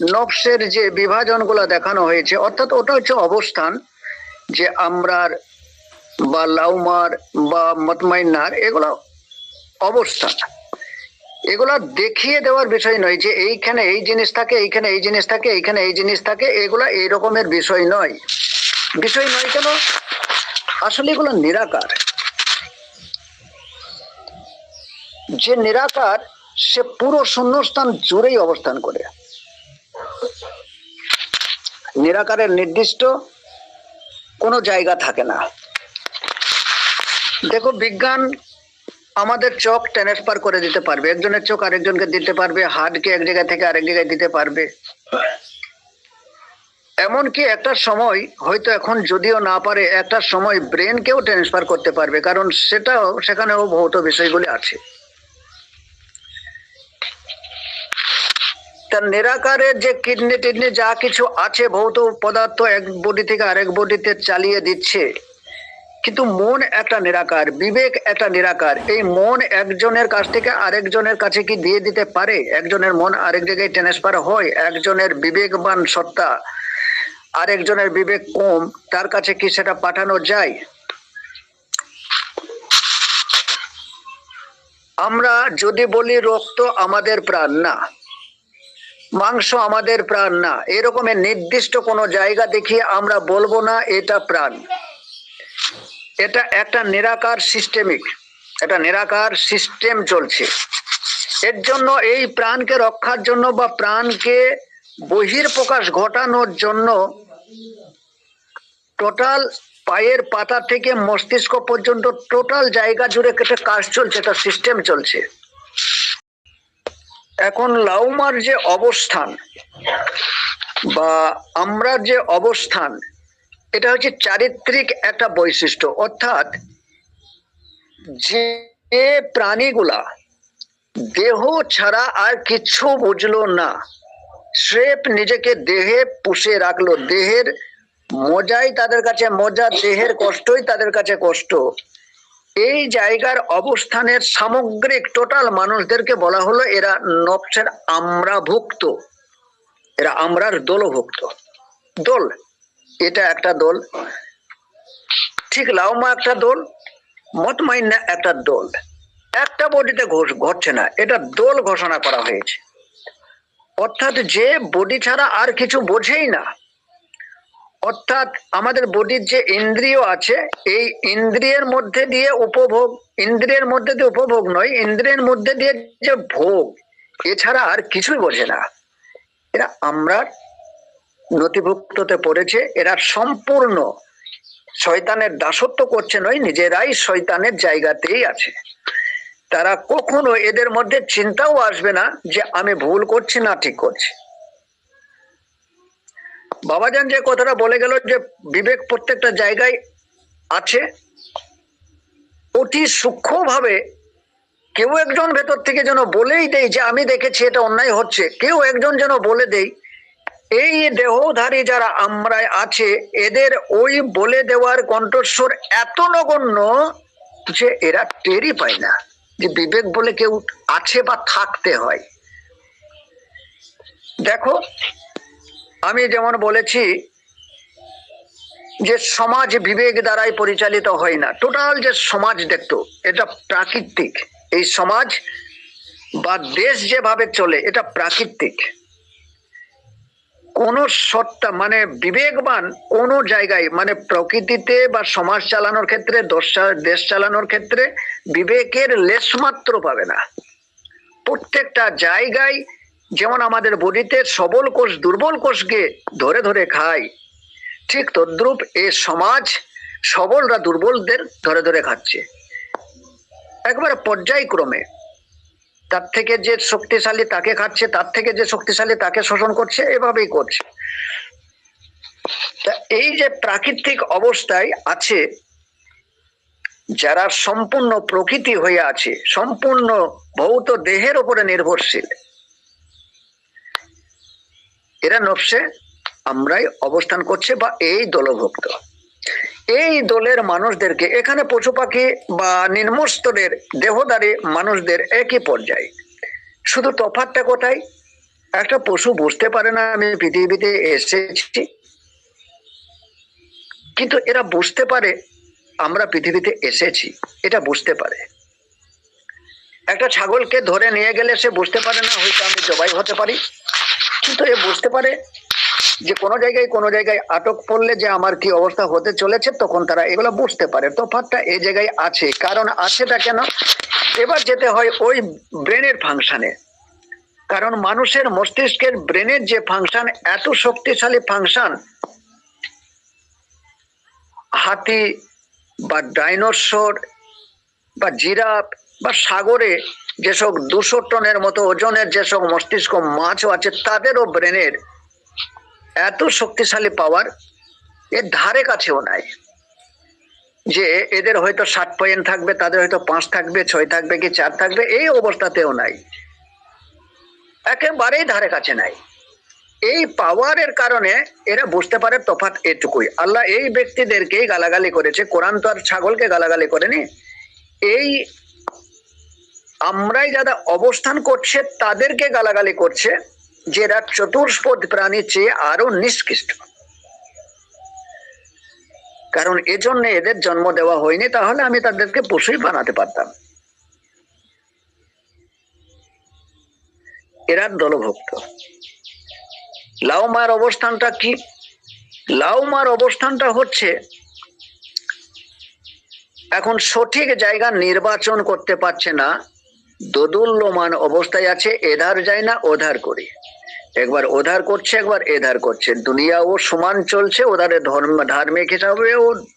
নফসের যে বিভাজনগুলো দেখানো হয়েছে, অর্থাৎ ওটা হচ্ছে অবস্থান যে আমরার বা লাউমার বা মতমাইনার এগুলো অবস্থান। এগুলা দেখিয়ে দেওয়ার বিষয় নয় যে এইখানে এই জিনিস থাকে, এইখানে এই জিনিস থাকে, এইখানে এই জিনিস থাকে, এগুলা এই রকমের বিষয় নয়। বিষয় নয় কেন? আসলে এগুলো নিরাকার। যে নিরাকার, সে পুরো শূন্যস্থান জুড়েই অবস্থান করে। নিরাকারের নির্দিষ্ট কোনো জায়গা থাকে না। দেখো, বিজ্ঞান আমাদের চোখ ট্রান্সফার করে দিতে পারবে। একজনের চোখ আরেকজনকে দিতে পারবে হার্টকে এক জায়গা থেকে আরেক জায়গায় দিতে পারবে। এমনকি একটা সময়, হয়তো এখন যদিও না পারে, একটা সময় ব্রেনকেও ট্রান্সফার করতে পারবে, কারণ সেটাও, সেখানেও ভৌত বিষয়গুলি আছে। তার নিরাকারের যে কিডনি টিডনি যা কিছু আছে, ভৌত পদার্থ এক বডি থেকে আরেক বডিতে চালিয়ে দিচ্ছে। কিন্তু মন একটা নিরাকার, বিবেক একটা নিরাকার। এই মন একজনের কাছ থেকে আরেকজনের কাছে কি দিয়ে দিতে পারে? একজনের মন আরেক জায়গায় ট্রান্সফার হয়, একজনের বিবেকবান সত্তা আরেকজনের বিবেক কম, তার কাছে কি সেটা পাঠানো যায়? আমরা যদি বলি রক্ত আমাদের প্রাণ, না। মাংস আমাদের প্রাণ না। এরকমের নির্দিষ্ট কোনো জায়গা দেখিয়ে আমরা বলব না, এটা প্রাণ। এটা একটা নিরাকার সিস্টেমিক এটা নিরাকার সিস্টেম চলছে। এর জন্য এই প্রাণকে রক্ষার জন্য বা প্রাণকে বহির প্রকাশ ঘটানোর জন্য টোটাল পায়ের পাতা থেকে মস্তিষ্ক পর্যন্ত টোটাল জায়গা জুড়ে কাজ চলছে, একটা সিস্টেম চলছে। এখন লাউমার যে অবস্থান বা আমরা যে অবস্থান, এটা হচ্ছে চারিত্রিক একটা বৈশিষ্ট্য। অর্থাৎ যে প্রাণীগুলা দেহ ছাড়া আর কিছু বুঝলো না, স্রেফ নিজেকে দেহে পুষে রাখল। দেহের মজাই তাদের কাছে মজা, দেহের কষ্টই তাদের কাছে কষ্ট। এই জায়গার অবস্থানের সামগ্রিক টোটাল মানুষদেরকে বলা হলো এরা নফসের আমরাভুক্ত। এরা আমরার দলভুক্ত। দল, এটা একটা দল। ঠিক লাউমা একটা দল মতমাইন্না একটা দল। একটা বডিতে ঘটছে না, এটা দল ঘোষণা করা হয়েছে। অর্থাৎ যে বডি ছাড়া আর কিছু বোঝেই না। অর্থাৎ আমাদের বডির যে ইন্দ্রিয় আছে, এই ইন্দ্রিয়ের মধ্যে দিয়ে উপভোগ, ইন্দ্রিয়ের মধ্যে দিয়ে উপভোগ নয়, ইন্দ্রিয়ের মধ্যে দিয়ে যে ভোগ, এছাড়া আর কিছুই বোঝে না। এরা আমরা নথিভুক্ততে পড়েছে, এরা সম্পূর্ণ শয়তানের দাসত্ব করছে নয়, নিজেরাই শয়তানের জায়গাতেই আছে। তারা কখনো এদের মধ্যে চিন্তাও আসবে না যে আমি ভুল করছি না ঠিক করছি। বাবাজান যে কথাটা বলে গেল যে বিবেক প্রত্যেকটা জায়গায় আছে, অতি সূক্ষ্মভাবে কেউ একজন ভেতর থেকে যেন বলেই দেয় যে আমি দেখেছি, এটা অন্যায় হচ্ছে। কেউ একজন যেন বলে দেয়, এই দেহধারী যারা আমরা আছে, এদের ওই বলে দেওয়ার কণ্ঠস্বর এত নগণ্য যে এরা টেরই পায় না যে বিবেক বলে কেউ আছে বা থাকতে হয়। দেখো আমি যেমন বলেছি যে সমাজ বিবেক দ্বারাই পরিচালিত হয় না। টোটাল যে সমাজ দেখতো, এটা প্রাকৃতিক। এই সমাজ বা দেশ যেভাবে চলে, এটা প্রাকৃতিক। কোন সত্তা মানে বিবেকবান কোন জায়গায় মানে প্রকৃতিতে বা সমাজ চালানোর ক্ষেত্রে দেশ চালানোর ক্ষেত্রে বিবেকের লেশমাত্র পাবে না। প্রত্যেকটা জায়গায় যেমন আমাদের বডিতে সবল কোষ, দুর্বল কোষকে ধরে ধরে খায়, ঠিক তদ্রুপ এ সমাজ সবলরা দুর্বলদের ধরে ধরে খাচ্ছে। একবারে পর্যায়ক্রমে তার থেকে যে শক্তিশালী তাকে খাচ্ছে, তার থেকে যে শক্তিশালী তাকে শোষণ করছে, এভাবেই করছে। এই যে প্রাকৃতিক অবস্থায় আছে, যারা সম্পূর্ণ প্রকৃতি হয়ে আছে, সম্পূর্ণ ভৌত দেহের উপরে নির্ভরশীল এরা নফসে আমরাই অবস্থান করছে বা এই দলভুক্ত। এই দলের মানুষদেরকে এখানে পশু পাখি বা নিম্নস্তরের দেহদারী মানুষদের একই পর্যায়ে। শুধু তফাতটা কোথায়? একটা পশু বুঝতে পারে না, আমি পৃথিবীতে এসেছি। কিন্তু এরা বুঝতে পারে, আমরা পৃথিবীতে এসেছি, এটা বুঝতে পারে। একটা ছাগলকে ধরে নিয়ে গেলে সে বুঝতে পারে না, হয়তো আমি জবাই হতে পারি। কিন্তু এ বুঝতে পারে যে কোনো জায়গায় কোনো জায়গায় আটক পড়লে যে আমার কি অবস্থা হতে চলেছে তখন তারা এগুলো বুঝতে পারে। তফাৎটা এই জায়গায় আছে, কারণ আছেটা কেন? এবার যেতে হয় ওই ব্রেনের ফাংশনে। কারণ মানুষের মস্তিষ্কের ব্রেনের যে ফাংশন, এত শক্তিশালী ফাংশন, হাতি বা ডাইনোসর বা জিরাফ বা সাগরে যেসব দুশো টনের মতো ওজনের যেসব মস্তিষ্ক মাছও আছে, তাদেরও ব্রেনের এত শক্তিশালী পাওয়ার এর ধারে কাছেও নাই। যে এদের হয়তো ষাট পয়েন্ট থাকবে, তাদের হয়তো পাঁচ থাকবে, ছয় থাকবে কি চার থাকবে, এই অবস্থাতেও নাই। একেবারেই ধারে কাছে নাই। এই পাওয়ারের কারণে এরা বুঝতে পারে তফাৎ এটুকুই। আল্লাহ এই ব্যক্তিদেরকেই গালাগালি করেছে। কোরআন তো আর ছাগলকে গালাগালি করেনি। এই আমরাই যারা অবস্থান করছে, তাদেরকে গালাগালি করছে যে এরা চতুষ্পদ প্রাণীর চেয়ে আরও নিষ্কৃষ্ট। কারণ এজন্য এদের জন্ম দেওয়া হয়নি, তাহলে আমি তাদেরকে পশুই বানাতে পারতাম। এরা দলভুক্ত। লাউমার অবস্থানটা কি? লাউমার অবস্থানটা হচ্ছে, এখন সঠিক জায়গা নির্বাচন করতে পারছে না দোদুল্যমান অবস্থায় আছে, এধার যায় না, ওধার করে। একবার ওধার করছে, একবার এধার করছে। দুনিয়া ও সমান চলছে, ওধারে ধর্ম, ধার্মিক হিসাবেও